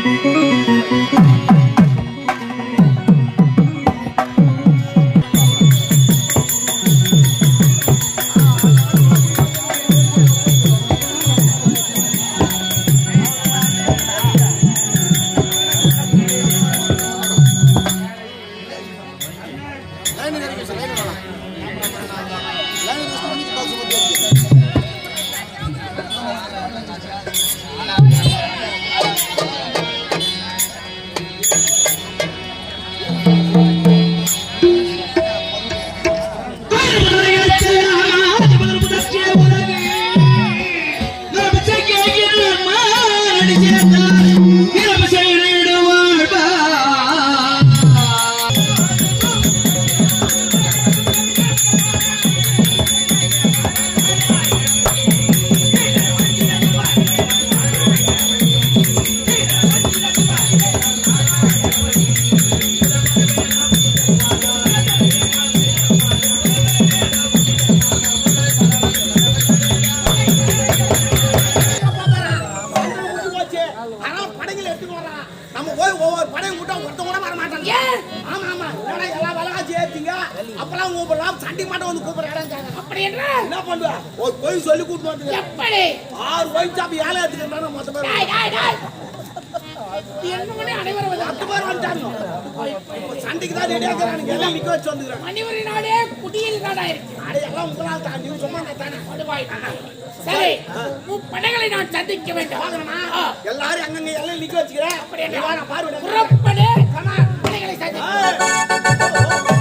போச்சு எல்லாம் உங்களால் தான் நீங்க சும்மா தானே. சரி முப்படைகளை நான் சந்திக்க வேண்டும். எல்லாரும் அங்கங்க எல்லாம் நிக்க வச்சுக்கிறேன். அப்படி நான் என்ன பார்வை புறப்படு படைகளை சந்திக்க.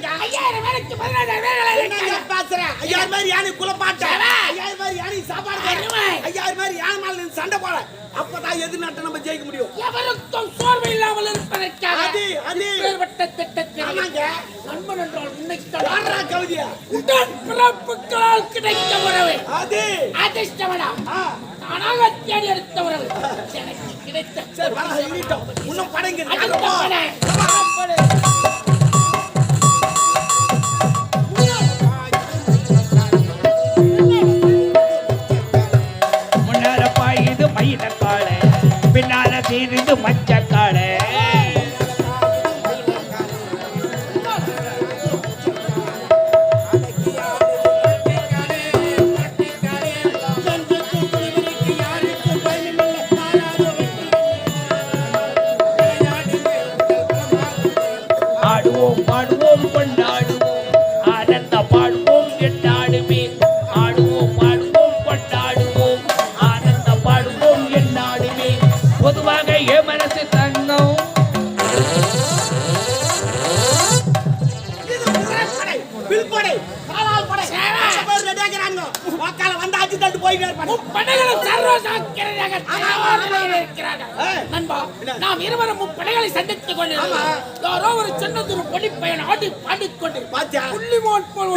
என்னங்க ஐயாயிரம் வேலைக்கு பதினாயிரம் வேலை என்னங்க இருக்காங்க. பேசுற ஐயாயிரம் மாதிரி யானை குலப்பாட்ட சேவா. ஐயாயிரம் மாதிரி யானை சாப்பாடு தர. அருமை. ஐயாயிரம் மாதிரி யானை மேல சண்டை போட அப்பதான் நாட்டை நம்ம ஜெயிக்க முடியும்? எவருக்கும் சோர்வு இல்லாமல் இருப்பதற்காக அது, அது. இப்பேற்பட்ட திட்டத்தில் ஆமாங்க. நண்பன் என்றால் பாடுறா கவிதையா? உடன் பிறப்புகளால் கிடைத்த உறவு. அது அதிர்ஷ்டவனா ஆ, தானாக தேடி எடுத்த உறவு. எனக்கு கிடைத்த சரி இன்னும் படைங்க இருக்கிறார்கள். ஏய். நண்பா? நாம் இருவரும் முப்படைகளை சந்தித்துக் கொண்டிருக்கிறோம். யாரோ ஒரு சின்னதொரு பொடிப்பையன் ஆடி பாடிக்கொண்டு? புள்ளிமான் போல்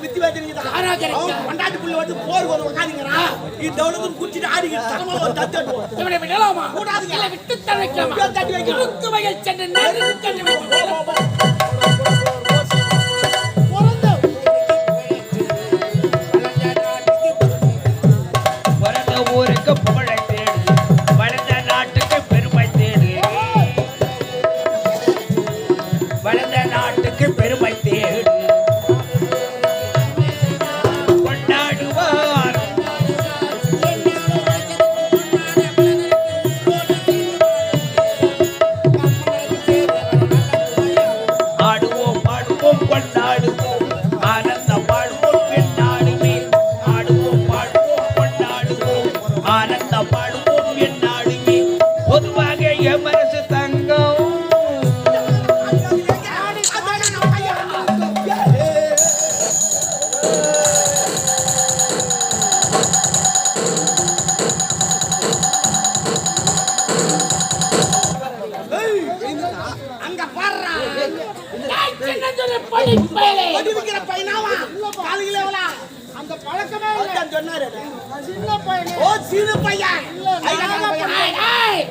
வித்தி அதுக்கு தான். யாராக பொண்டாட்டி புள்ள வந்து போர் வந்து உட்காந்துங்கிறான். இது தவுளதுன்னு குடிச்சிட்டு ஆடிக்கிட்டு தரமா ஒரு தட்டு. இவனை விடலாமா? கூடாதுங்க. வைக்கலாமா? விட்டுத் தட்டி வைக்கலாம். இருக்கு வகையில் சென்று நெருக்கி அந்த பழக்கமே இல்ல. அதான் சொன்னாரு. சின்ன பையனே. ஓ சிறு பையன். ஐயா, பையன். டேய், டேய்,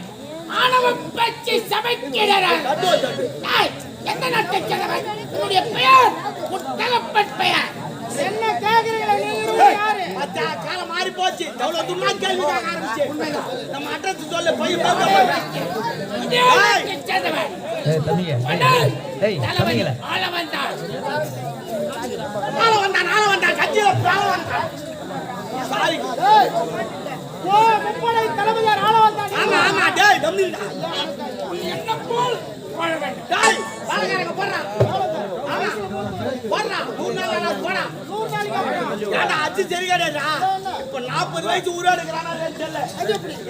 ஆணவம் பற்றி சமைக்கிறார் தட்டு, தட்டு. டேய், எந்த நாட்டைச் சேர்ந்தவன் உன்னுடைய பெயர்? உன் தகப்பன் பெயர். என்ன கேக்குறீங்களா நீங்க இருவரும் யாரு? அத்தா, காலம் மாறி போச்சு எவ்வளவு தும்மா கேள்வி கேட்க ஆரம்பிச்சு. நம்ம அட்ரஸ் சொல்லு போய் போய் இதே நாட்டைச் சேர்ந்தவன் மன்னர், தலைவன் ஆள வந்தான் நாள வந்தான் நாள வந்தான் கட்சியில பால முப்படை தளபதியார் ஆமா ஆமா. டேய் தம்பிடா என்ன போல்? டேய் பாலகாரங்க ஆமா. நாள் அச்சு சரி இப்ப நாற்பது வயசு ஊரா தெரியல.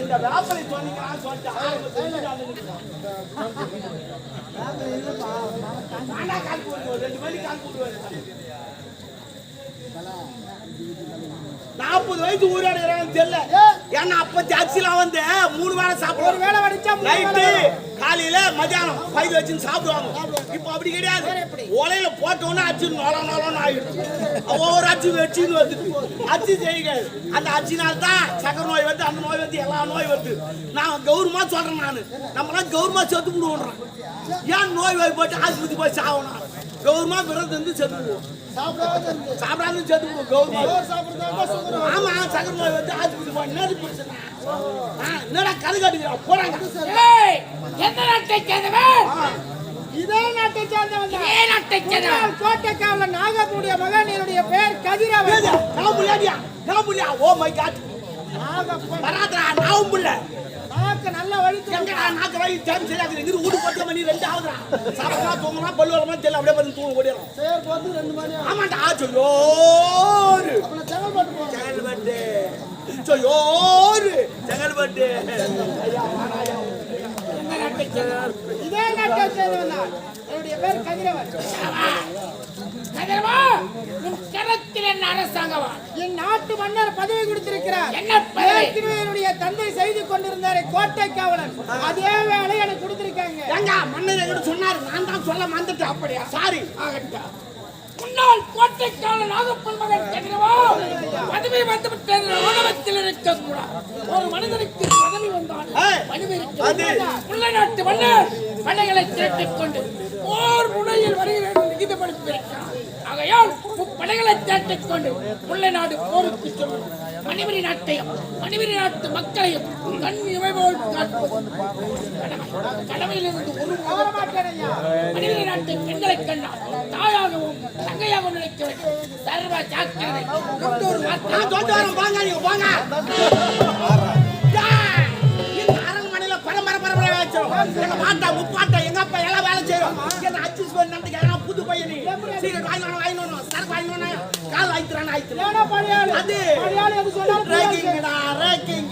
இந்த சொல்லிட்டு கால் ரெண்டு மணி கால் போடுவேன் நாற்பது வயசு ஊரா இருக்கிறான்னு தெரியல. ஏன்னா அப்ப அரிசிலாம் வந்து மூணு வேளை ஒரு சாப்பிடுவோம் வேளை வடிச்சா நைட்டு. காலையில மத்தியானம் பயிர் வச்சு சாப்பிடுவாங்க. இப்போ அப்படி கிடையாது. உலையில போட்ட உடனே அச்சு நொல நொலன்னு ஆயிடுச்சு ஒவ்வொரு அச்சு வச்சுன்னு வந்துட்டு அச்சு செய்யுங்க. அந்த அச்சினால தான் சக்கரை நோய் வந்து அந்த நோய் வந்து எல்லா நோய் வருது. நான் கௌரவமா சொல்றேன் நான். நம்மளாம் கௌரவமா செத்து விடுவோன்றேன் ஏன் நோய் வாய் போட்டு ஆஸ்பத்திரி போய் சாகணும்? கௌரவமா விரதம் இருந்து செத்து விடுவோம் சாப்பிடாம செத்து விடுவோம் கௌரவமா சாப்பிடுறதா சுகர் ஆமா சக்கரை நோய் வந்து ஆஸ்பத்திரி போய் பிரச்சனை என்னடா கதை காட்டுக்கிறா? போறாங்க. ஏய், எந்த நாட்டைச் சேர்ந்தவன்? இதே நாட்டை சேர்ந்தவன். இதே நாட்டைச் சேர்ந்தவன். முன்னாள் கோட்டை காவலர் நாகப்பனுடைய மகன் என்னுடைய பெயர் கதிரவன்? நான் புள்ளையாடியா? நான் புள்ளையா? Oh my God. நாகப்பன் வராதுடா, நான் புள்ள. நாக்கு நல்லா வலித்து எங்கடா நாக்கு வாய் ஜாம் சரியாக்குது? இங்கிருந்து வீடு பத்து மணி ரெண்டு ஆகுதுடா. சாப்பிடலாம், தூங்கலாம், பல்லு விளக்கலாம், தெரியல, அப்படியே வந்து தூங்க ஓடிடலாம். சேர் போட்டு ரெண்டு மணி. ஆமாண்டா, சொய்யோரு. அப்புறம் செங்கல்பட்டு போகணும். செங்கல்பட்டு. சொய்யோரு. செங்கல்பட்டு. ஐயா, வாடாயா. எந்த நாட்டைச் சேர்ந்தவன் இதே நாட்டை தான் என்னுடைய பேர் கதிரவன். கதிரவா, உன் கரத்தில் என்ன அரசாங்கவா என் நாட்டு மன்னர் பதவி கொடுத்திருக்கிறார். என்ன? ஏற்கனவே என்னுடைய தந்தை செய்து கொண்டிருந்தாரே கோட்டை காவலன் அதே வேலை எனக்கு கொடுத்திருக்காங்க. ஏங்க, மன்னர் என்கிட்ட சொன்னாரு நான் தான் சொல்ல மறந்துட்டேன் அப்படியா? சாரி. ஆகட்டும். முன்னாள் கோட்டைக்கால நாகப்பன் மகன் கதிரவா? பதவி வந்துவிட்டது ராணுவத்தில் இருக்கக்கூடாது. ஒரு மனிதனுக்கு பதவி வந்தால் பதவி முல்லை நாட்டு மன்னர். படைகளை திரட்டிக் கொண்டு போர் முனையில் வருகிறது விகிதப்படுத்தியிருக்கிறார் ஆகையால் முப்படைகளை திரட்டிக் கொண்டு முல்லை நாடு போருக்கு செல்லும். மணிவரி நாட்டையும் மணிவரி நாட்டு மக்களையும் கண் இமை போல் கடமை கடமையிலிருந்து ஒரு தவற நாட்டு பெண்களை கண்டால் தாயாகவும் தங்கையாகவும் நினைக்க வேண்டும். சர்வ ஜாக்கிரதை. முன்னூறு நான் எங்க மாட்டா முப்பாட்டா எங்க அப்பா எல்லாம் வேலை செய்யும் என்ன அட்ஜஸ்ட் பண்ணி நடந்துக்கிறா புது சீக்கிரம் வாங்கணும் சரக்கு வாங்கி கால் ஆயித்துறான் அது. ரேக்கிங்கடா ரேக்கிங்.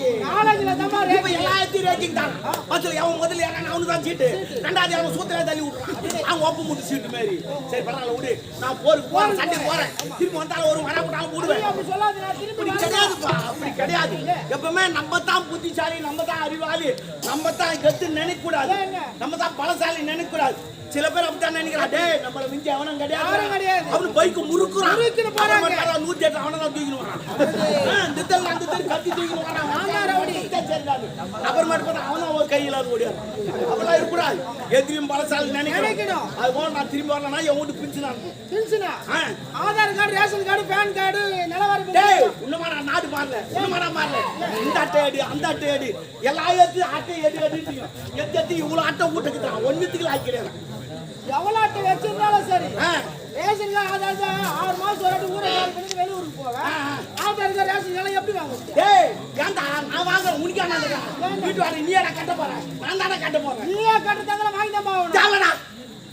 தான் எல்லாத்தையும் ரேக்கிங் தான். பஸ்ல எவன் முதல்ல ஏறான் அவனுக்கு தான் சீட்டு. ரெண்டாவது அவன் சூத்திர தள்ளி விட்டுறான். அவன் ஒப்பு முட்டு சீட்டு மாதிரி சரி பரவாயில்ல விடு. நான் போருக்கு போறேன் சண்டைக்கு போறேன். திரும்பி வந்தாலும் ஒரு மரம் விட்டாலும் விடுவேன் அப்படி அப்படி வரேன். கிடையாதுப்பா அப்படி கிடையாது. எப்பவுமே நம்ம தான் புத்திசாலி நம்ம தான் அறிவாளி நம்ம தான் கத்து நினைக்க கூடாது நம்ம தான் பலசாலி நினைக்க கூடாது சில பேர் அப்படித்தான் நினைக்கிறான் டேய் நம்மள மிஞ்சி அவனும் கிடையாது. யாரும் கிடையாது. அவனு பைக் முறுக்குறான். முறுக்கின்னு போறாங்க. அவன் நூத்தி எட்டு அவனை தான் தூக்கின்னு வரான் ஆ, இந்த தெருல அந்த தெரு கத்தி தூக்கின்னு வரான் தான் ரவுடி. அப்புறமேட்டு பார்த்தா அவனும் அவன் கையில ஓடியாரு. அப்படிலாம் இருக்கக்கூடாது. எதிரியும் பலசாலி நினைக்கணும். அது போல நான் திரும்பி வரலன்னா என் வீட்டு பிரிச்சு பென்ஷனா ஆ. Aadhaar card ration card PAN card நிலவரம் டேய் இன்னுமா நான் நாடு மாறல. இன்னுமா நான் மாறல. இந்த அட்டை எடு அந்த அட்டை எடு. எல்லா எடுத்து அட்டை எடு எடுத்து எத்து எத்து இவ்வளவு அட்டை வீட்டுக்கு தான் ஆக்கிறேன் எவ்வளவு அட்டை வச்சிருந்தாலும் சரி. ரேஷன் ஆதார் ஆறு மாசம் ஒரு வாட்டி ஊரை பண்ணி வெளியூருக்கு போவேன். ஆதார் கார்டு ரேஷன் கார்டு எப்படி வாங்குறது டேய் ஏன்டா? நான் வாங்க உனக்கே நான் வீட்டு வர நீ என்ன கட்ட போற நான் தானே கட்ட போறேன். நீயே கட்டு தந்தாலும் வாங்கி தான் போகணும்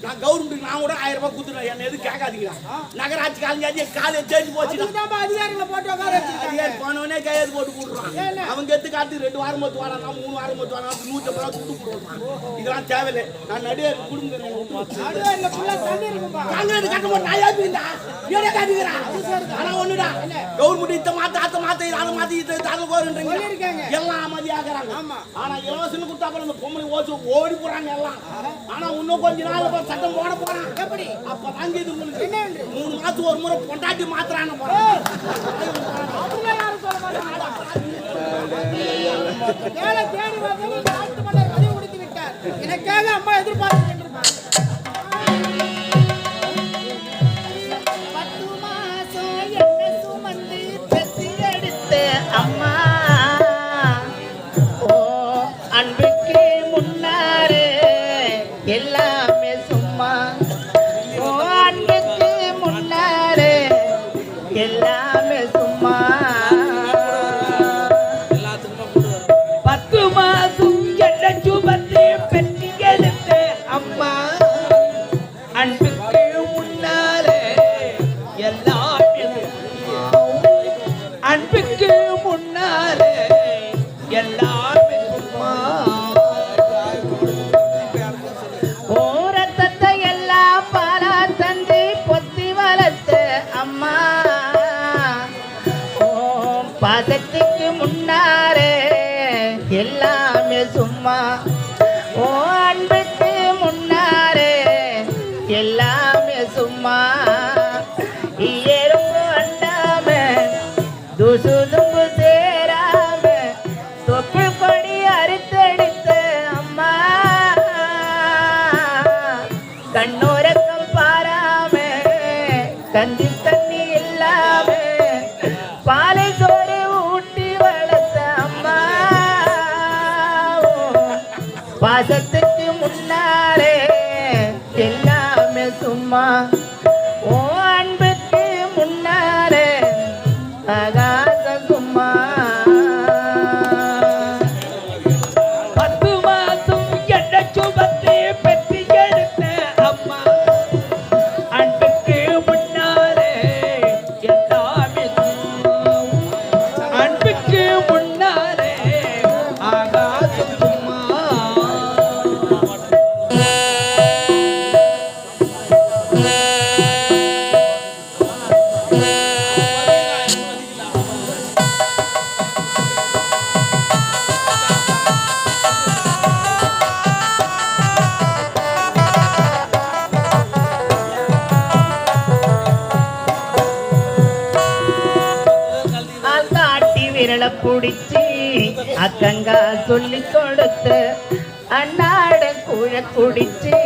நான் கவர்மெண்ட் நான் கூட ஆயிரம் ரூபாய் கொடுத்துறேன் என்ன எதுவும் கேட்காதீங்களா நகராட்சி காலேஜ் காலேஜ் சேர்ந்து தான் அதிகாரிகளை போட்டு உட்கார போனவனே கையெழுத்து போட்டு கூட்டுறான். அவன் எடுத்து காட்டு ரெண்டு வாரம் பத்து வாரம் மூணு வாரம் பத்து வாரம் நூற்றி ஐம்பது துட்டு போடுறான் இதெல்லாம் தேவையில்லை. நான் நடுவே குடும்ப கட்ட மாட்டேன். நான் கவர்மெண்ட் இத்த மாத்த அத்த மாத்த அதை மாத்தி இதை தாக்கல் கோருன்றீங்க. எல்லாம் அமைதியாகிறாங்க ஆனா இலவசம் கொடுத்தா அப்புறம் அந்த பொம்பளை ஓச்சு ஓடி போறாங்க எல்லாம். ஆனா இன்னும் கொஞ்ச நாள் சட்டம் போட போறான். எப்படி? அப்ப தாங்க இது மூணு மாசத்துக்கு ஒரு முறை பொண்டாட்டி மாத்துறான்னு போறேன் தேடி வந்து நாட்டு மன்னர் கழிவு கொடுத்து விட்டார். எனக்காக அம்மா எதிர்பார்த்து குடிச்சு அக்கங்கா சொல்லி கொடுத்த அண்ணாட கூழ குடிச்சு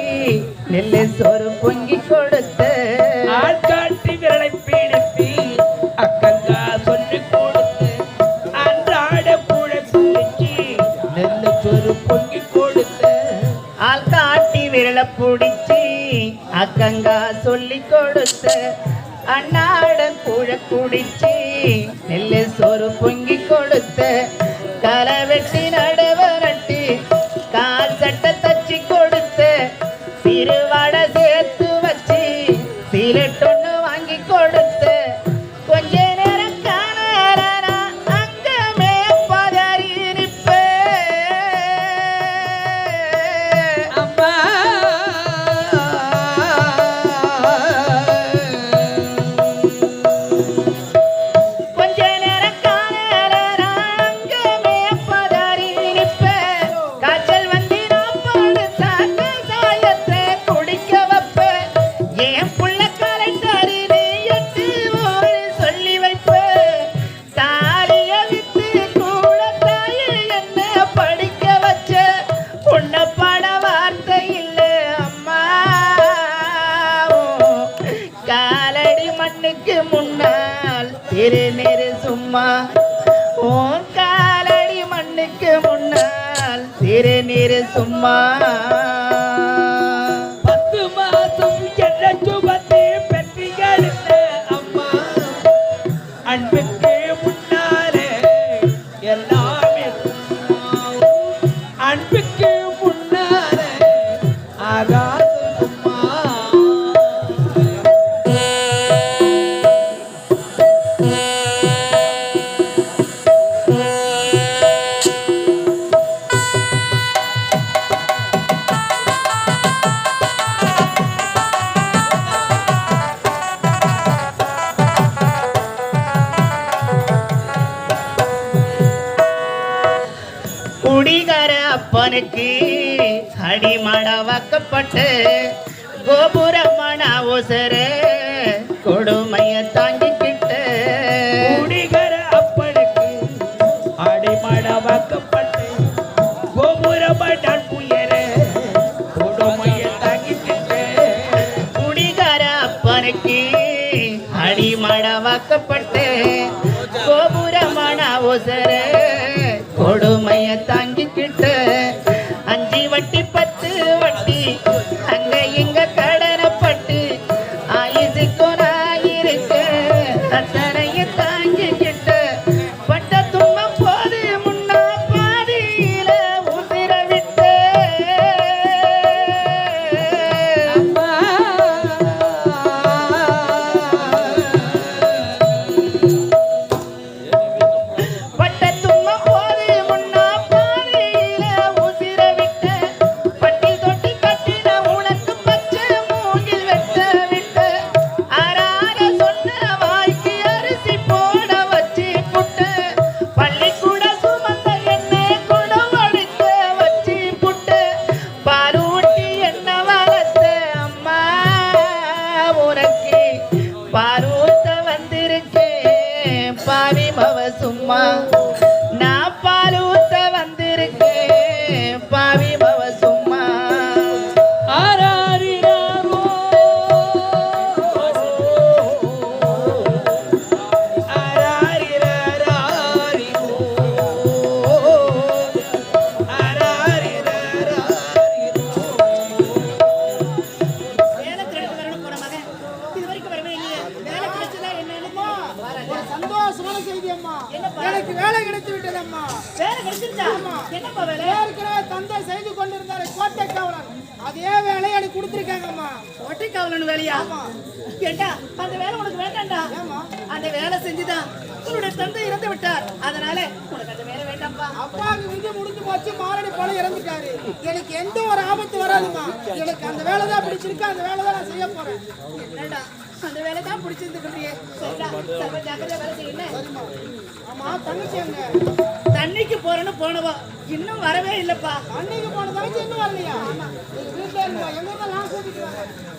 நெல்லு சோறு பொங்கி கொடுத்த. ஆட்காட்டி விரலை பீடித்து அக்கங்கா சொல்லி கொடுத்து அன்றாட கூழ குடிச்சு நெல்லு சோறு பொங்கி கொடுத்த. ஆள்காட்டி விரலை பிடிச்சி அக்கங்கா சொல்லி கொடுத்த அண்ணாட கூழ குடிச்சு. நெல்லு சோறு பொங்கி கொடுத்த களை வெட்டி நடவரை இரு நீர் சும்மா அடிக்கு அடிமடவாக்கப்பட்டு கோபுரமான ஒசர கொடுமைய தாங்கிக்கிட்டு குடிகர அப்பனுக்கு அடிமடவாக்கப்பட்டு கோபுரமான புயர கொடுமைய தாங்கிக்கிட்டு குடிகர அப்பனுக்கு அடிமடவாக்கப்பட்டு கோபுரமான ஒசர கொடுமைய தாங்கிக்கிட்டு அதே வேலையை எனக்கு கொடுத்துருக்காங்க அம்மா கோட்டை காவலன் வேலையா ஏண்டா அந்த வேலை உனக்கு வேண்டாம்டா அந்த வேலை செஞ்சுதான் உன்னுடைய தந்தை இறந்து விட்டார். அதனால உனக்கு அந்த வேலை வேண்டாம்ப்பா அப்பாவுக்கு விதி முடிஞ்சு போச்சு மாரடி போல இறந்துட்டாரு. எனக்கு எந்த ஒரு ஆபத்து வராதுமா எனக்கு அந்த வேலை தான் பிடிச்சிருக்கு அந்த வேலை தான் நான் செய்ய போறேன். என்னடா அந்த வேலை தான் பிடிச்சிருந்துக்கிறியே ஜாக்கிரதை வேலை செய்யணும் ஆமா தங்கச்சி எங்க? தண்ணிக்கு போறேன்னு போனவா. இன்னும் வரவே இல்லப்பா. தண்ணிக்கு போன தங்கச்சி இன்னும் வரலையா? ஆமா. வீட்டுல எங்க வரேன்